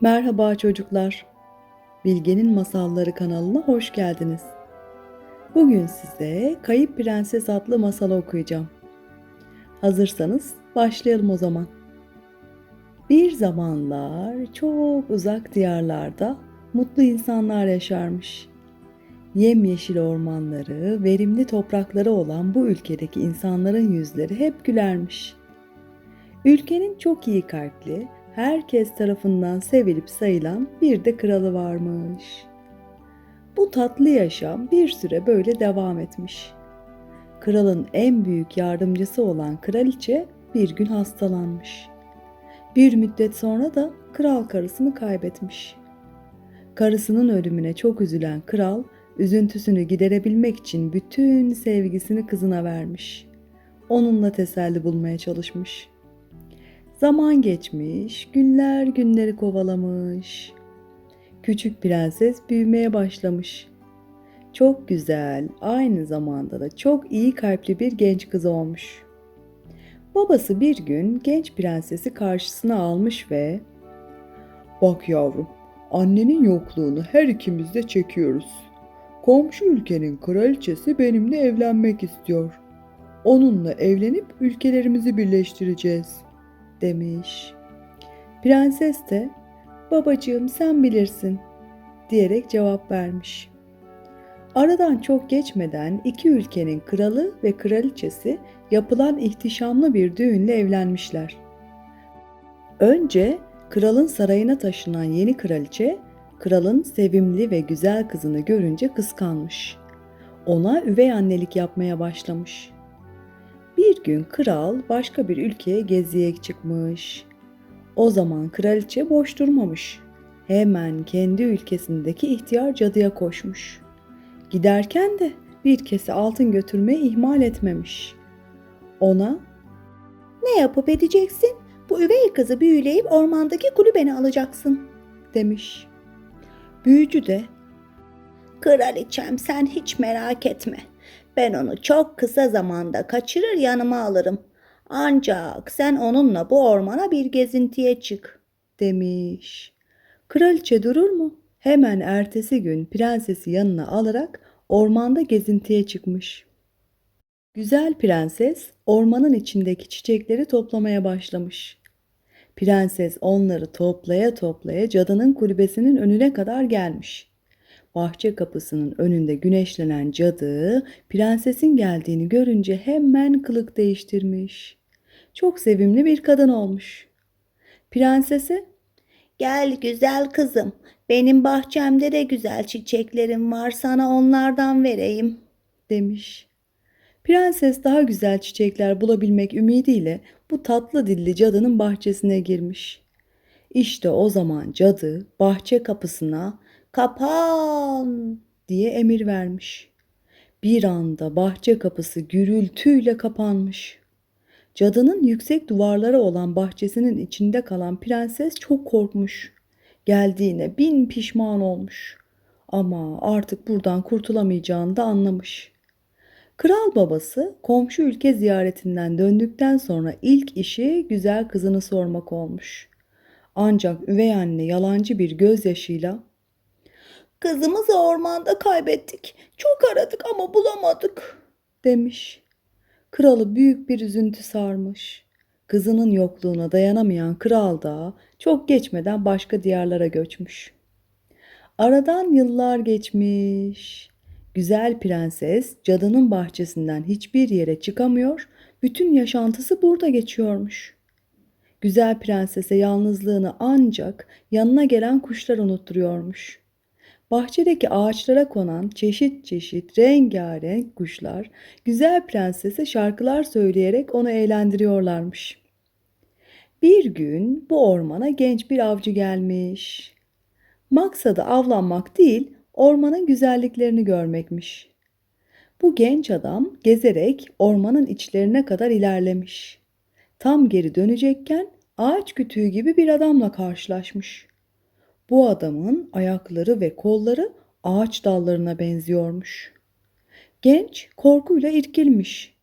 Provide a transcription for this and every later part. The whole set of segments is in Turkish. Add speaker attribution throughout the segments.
Speaker 1: Merhaba çocuklar. Bilge'nin Masalları kanalına hoş geldiniz. Bugün size Kayıp Prenses adlı masalı okuyacağım. Hazırsanız başlayalım o zaman. Bir zamanlar çok uzak diyarlarda mutlu insanlar yaşarmış. Yemyeşil ormanları, verimli toprakları olan bu ülkedeki insanların yüzleri hep gülermiş. Ülkenin çok iyi kalpli, herkes tarafından sevilip sayılan bir de kralı varmış. Bu tatlı yaşam bir süre böyle devam etmiş. Kralın en büyük yardımcısı olan kraliçe bir gün hastalanmış. Bir müddet sonra da kral karısını kaybetmiş. Karısının ölümüne çok üzülen kral, üzüntüsünü giderebilmek için bütün sevgisini kızına vermiş. Onunla teselli bulmaya çalışmış.'' Zaman geçmiş, günler günleri kovalamış. Küçük prenses büyümeye başlamış. Çok güzel, aynı zamanda da çok iyi kalpli bir genç kız olmuş. Babası bir gün genç prensesi karşısına almış ve
Speaker 2: Bak yavrum, annenin yokluğunu her ikimiz de çekiyoruz. Komşu ülkenin kraliçesi benimle evlenmek istiyor. Onunla evlenip ülkelerimizi birleştireceğiz.
Speaker 1: Demiş. Prenses de babacığım sen bilirsin diyerek cevap vermiş. Aradan çok geçmeden iki ülkenin kralı ve kraliçesi yapılan ihtişamlı bir düğünle evlenmişler. Önce kralın sarayına taşınan yeni kraliçe, kralın sevimli ve güzel kızını görünce kıskanmış. Ona üvey annelik yapmaya başlamış. Bir gün kral başka bir ülkeye geziye çıkmış. O zaman kraliçe boş durmamış. Hemen kendi ülkesindeki ihtiyar cadıya koşmuş. Giderken de bir kese altın götürmeyi ihmal etmemiş. Ona
Speaker 3: Ne yapıp edeceksin? Bu üvey kızı büyüleyip ormandaki kulübeni alacaksın.
Speaker 1: demiş. Büyücü de
Speaker 3: Kraliçem sen hiç merak etme. Ben onu çok kısa zamanda kaçırır yanıma alırım. Ancak sen onunla bu ormana bir gezintiye çık.
Speaker 1: demiş. Kraliçe durur mu? Hemen ertesi gün prensesi yanına alarak ormanda gezintiye çıkmış. Güzel prenses ormanın içindeki çiçekleri toplamaya başlamış. Prenses onları toplaya toplaya cadının kulübesinin önüne kadar gelmiş. Bahçe kapısının önünde güneşlenen cadı prensesin geldiğini görünce hemen kılık değiştirmiş. Çok sevimli bir kadın olmuş. Prensese
Speaker 3: Gel güzel kızım. Benim bahçemde de güzel çiçeklerim var. Sana onlardan vereyim.
Speaker 1: demiş. Prenses daha güzel çiçekler bulabilmek ümidiyle bu tatlı dilli cadının bahçesine girmiş. İşte o zaman cadı bahçe kapısına kapan diye emir vermiş. Bir anda bahçe kapısı gürültüyle kapanmış. Cadının yüksek duvarları olan bahçesinin içinde kalan prenses çok korkmuş. Geldiğine bin pişman olmuş. Ama artık buradan kurtulamayacağını da anlamış. Kral babası komşu ülke ziyaretinden döndükten sonra ilk işi güzel kızını sormak olmuş. Ancak üvey anne yalancı bir gözyaşıyla
Speaker 3: Kızımızı ormanda kaybettik. Çok aradık ama bulamadık.
Speaker 1: demiş. Kralı büyük bir üzüntü sarmış. Kızının yokluğuna dayanamayan kral da çok geçmeden başka diyarlara göçmüş. Aradan yıllar geçmiş. Güzel prenses cadının bahçesinden hiçbir yere çıkamıyor, bütün yaşantısı burada geçiyormuş. Güzel prensese yalnızlığını ancak yanına gelen kuşlar unutturuyormuş. Bahçedeki ağaçlara konan çeşit çeşit rengarenk kuşlar güzel prensese şarkılar söyleyerek onu eğlendiriyorlarmış. Bir gün bu ormana genç bir avcı gelmiş. Maksadı avlanmak değil, ormanın güzelliklerini görmekmiş. Bu genç adam gezerek ormanın içlerine kadar ilerlemiş. Tam geri dönecekken ağaç kütüğü gibi bir adamla karşılaşmış. Bu adamın ayakları ve kolları ağaç dallarına benziyormuş. Genç korkuyla irkilmiş.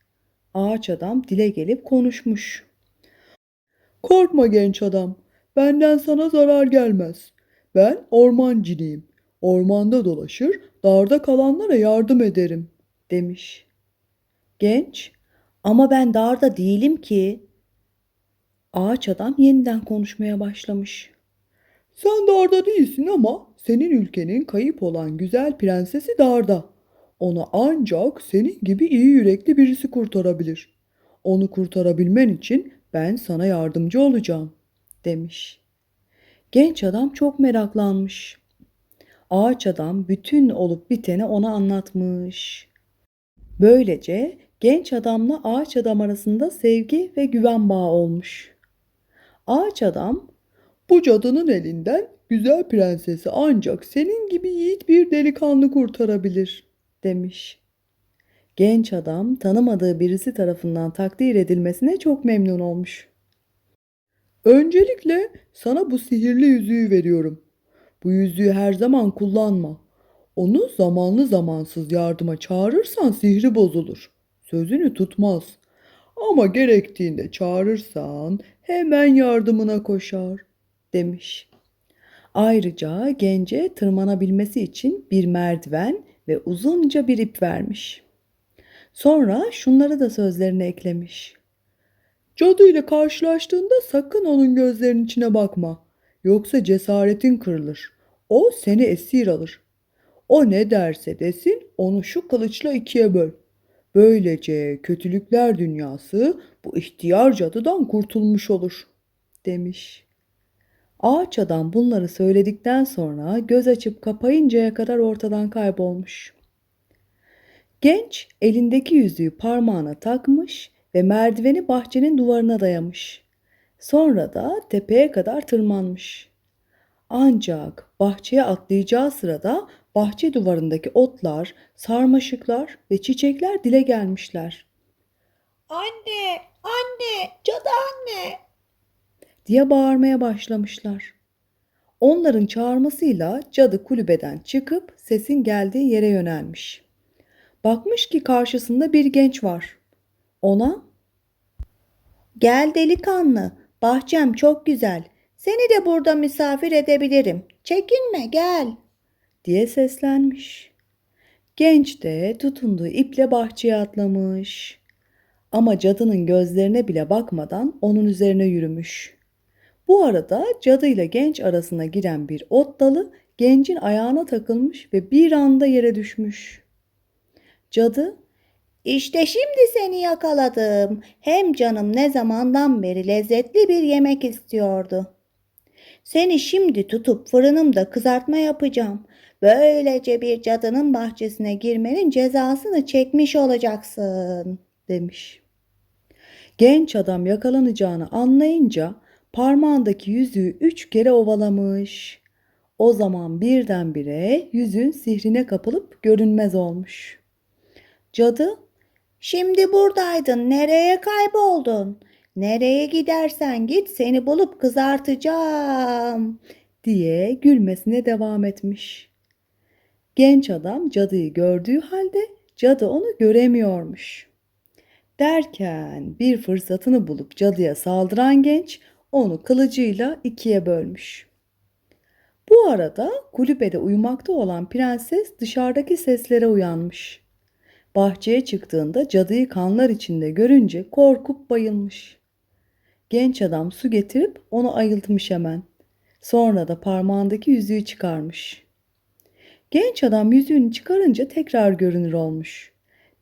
Speaker 1: Ağaç adam dile gelip konuşmuş.
Speaker 2: Korkma genç adam. Benden sana zarar gelmez. Ben orman ciniyim. Ormanda dolaşır, darda kalanlara yardım ederim.
Speaker 1: demiş. Genç, ama ben darda değilim ki. Ağaç adam yeniden konuşmaya başlamış.
Speaker 2: Sen darda değilsin ama senin ülkenin kayıp olan güzel prensesi darda. Onu ancak senin gibi iyi yürekli birisi kurtarabilir. Onu kurtarabilmen için ben sana yardımcı olacağım.
Speaker 1: demiş. Genç adam çok meraklanmış. Ağaç adam bütün olup biteni ona anlatmış. Böylece genç adamla ağaç adam arasında sevgi ve güven bağı olmuş. Ağaç adam
Speaker 2: Bu cadının elinden güzel prensesi ancak senin gibi yiğit bir delikanlı kurtarabilir.
Speaker 1: demiş. Genç adam tanımadığı birisi tarafından takdir edilmesine çok memnun olmuş.
Speaker 2: Öncelikle sana bu sihirli yüzüğü veriyorum. Bu yüzüğü her zaman kullanma. Onu zamanlı zamansız yardıma çağırırsan sihri bozulur. Sözünü tutmaz. Ama gerektiğinde çağırırsan hemen yardımına koşar.
Speaker 1: Demiş. Ayrıca gence tırmanabilmesi için bir merdiven ve uzunca bir ip vermiş. Sonra şunları da sözlerine eklemiş.
Speaker 2: Cadı ile karşılaştığında sakın onun gözlerinin içine bakma. Yoksa cesaretin kırılır. O seni esir alır. O ne derse desin onu şu kılıçla ikiye böl. Böylece kötülükler dünyası bu ihtiyar cadıdan kurtulmuş olur.
Speaker 1: demiş. Ağaç adam bunları söyledikten sonra göz açıp kapayıncaya kadar ortadan kaybolmuş. Genç elindeki yüzüğü parmağına takmış ve merdiveni bahçenin duvarına dayamış. Sonra da tepeye kadar tırmanmış. Ancak bahçeye atlayacağı sırada bahçe duvarındaki otlar, sarmaşıklar ve çiçekler dile gelmişler.
Speaker 3: Anne.
Speaker 1: Diye bağırmaya başlamışlar. Onların çağırmasıyla cadı kulübeden çıkıp sesin geldiği yere yönelmiş. Bakmış ki karşısında bir genç var. Ona
Speaker 3: Gel delikanlı, bahçem çok güzel. Seni de burada misafir edebilirim. Çekinme gel.
Speaker 1: diye seslenmiş. Genç de tutunduğu iple bahçeye atlamış. Ama cadının gözlerine bile bakmadan onun üzerine yürümüş. Bu arada cadı ile genç arasına giren bir ot dalı gencin ayağına takılmış ve bir anda yere düşmüş. Cadı
Speaker 3: İşte şimdi seni yakaladım. Hem canım ne zamandan beri lezzetli bir yemek istiyordu. Seni şimdi tutup fırınımda kızartma yapacağım. Böylece bir cadının bahçesine girmenin cezasını çekmiş olacaksın.
Speaker 1: demiş. Genç adam yakalanacağını anlayınca parmağındaki yüzüğü üç kere ovalamış. O zaman birdenbire yüzüğün sihrine kapılıp görünmez olmuş. Cadı
Speaker 3: Şimdi buradaydın. Nereye kayboldun? Nereye gidersen git seni bulup kızartacağım.
Speaker 1: diye gülmesine devam etmiş. Genç adam cadıyı gördüğü halde cadı onu göremiyormuş. Derken bir fırsatını bulup cadıya saldıran genç onu kılıcıyla ikiye bölmüş. Bu arada kulübede uyumakta olan prenses dışarıdaki seslere uyanmış. Bahçeye çıktığında cadıyı kanlar içinde görünce korkup bayılmış. Genç adam su getirip onu ayıltmış hemen. Sonra da parmağındaki yüzüğü çıkarmış. Genç adam yüzüğünü çıkarınca tekrar görünür olmuş.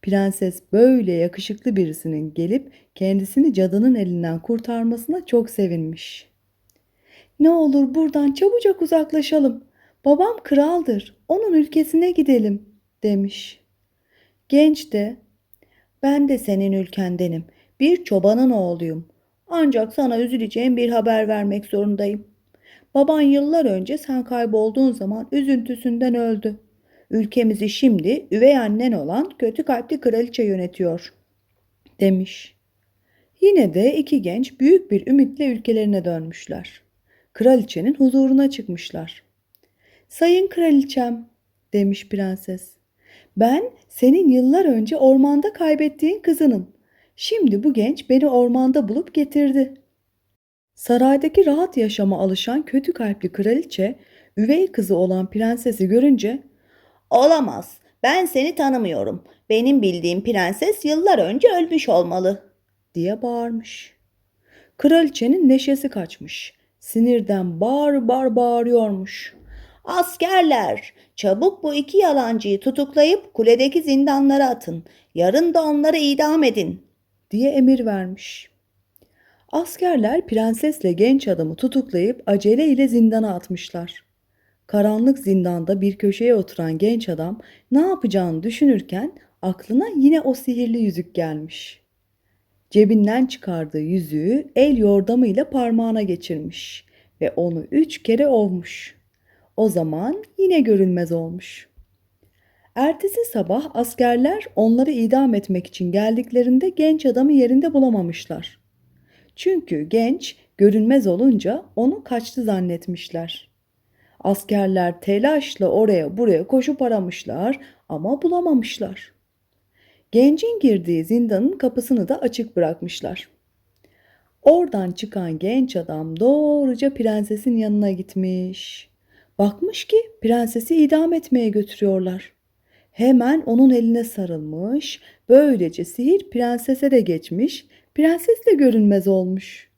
Speaker 1: Prenses böyle yakışıklı birisinin gelip kendisini cadının elinden kurtarmasına çok sevinmiş. Ne olur buradan çabucak uzaklaşalım. Babam kraldır. Onun ülkesine gidelim demiş. Genç de ben de senin ülkendenim. Bir çobanın oğluyum. Ancak sana üzüleceğim bir haber vermek zorundayım. Baban yıllar önce sen kaybolduğun zaman üzüntüsünden öldü. Ülkemizi şimdi üvey annen olan kötü kalpli kraliçe yönetiyor, demiş. Yine de iki genç büyük bir ümitle ülkelerine dönmüşler. Kraliçenin huzuruna çıkmışlar. Sayın kraliçem, demiş prenses. Ben senin yıllar önce ormanda kaybettiğin kızınım. Şimdi bu genç beni ormanda bulup getirdi. Saraydaki rahat yaşama alışan kötü kalpli kraliçe, üvey kızı olan prensesi görünce
Speaker 3: Olamaz. Ben seni tanımıyorum. Benim bildiğim prenses yıllar önce ölmüş olmalı.
Speaker 1: diye bağırmış. Kraliçenin neşesi kaçmış. Sinirden bağır bağır bağırıyormuş.
Speaker 3: Askerler, çabuk bu iki yalancıyı tutuklayıp kuledeki zindanlara atın. Yarın da onları idam edin.
Speaker 1: diye emir vermiş. Askerler prensesle genç adamı tutuklayıp aceleyle zindana atmışlar. Karanlık zindanda bir köşeye oturan genç adam ne yapacağını düşünürken aklına yine o sihirli yüzük gelmiş. Cebinden çıkardığı yüzüğü el yordamıyla parmağına geçirmiş ve onu üç kere ovmuş. O zaman yine görünmez olmuş. Ertesi sabah askerler onları idam etmek için geldiklerinde genç adamı yerinde bulamamışlar. Çünkü genç görünmez olunca onu kaçtı zannetmişler. Askerler telaşla oraya buraya koşup aramışlar ama bulamamışlar. Gencin girdiği zindanın kapısını da açık bırakmışlar. Oradan çıkan genç adam doğruca prensesin yanına gitmiş. Bakmış ki prensesi idam etmeye götürüyorlar. Hemen onun eline sarılmış, böylece sihir prensese de geçmiş, prenses de görünmez olmuş.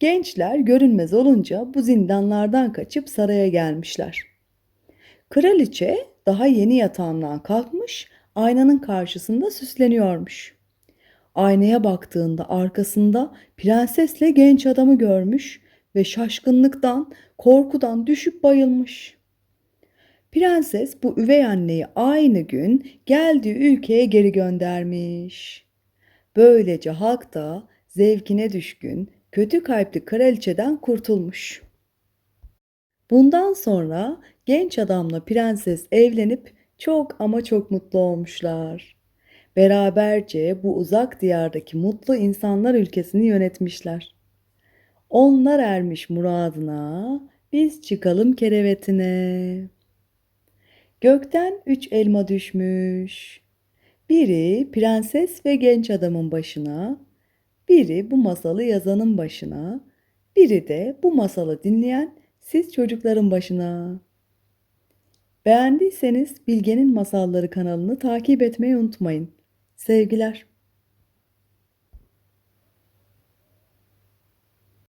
Speaker 1: Gençler görünmez olunca bu zindanlardan kaçıp saraya gelmişler. Kraliçe daha yeni yatağından kalkmış, aynanın karşısında süsleniyormuş. Aynaya baktığında arkasında prensesle genç adamı görmüş ve şaşkınlıktan, korkudan düşüp bayılmış. Prenses bu üvey anneyi aynı gün geldiği ülkeye geri göndermiş. Böylece halk da zevkine düşkün, kötü kalpli kraliçeden kurtulmuş. Bundan sonra genç adamla prenses evlenip çok ama çok mutlu olmuşlar. Beraberce bu uzak diyardaki mutlu insanlar ülkesini yönetmişler. Onlar ermiş muradına, biz çıkalım kerevetine. Gökten üç elma düşmüş. Biri prenses ve genç adamın başına, biri bu masalı yazanın başına, biri de bu masalı dinleyen siz çocukların başına. Beğendiyseniz Bilge'nin Masalları kanalını takip etmeyi unutmayın. Sevgiler.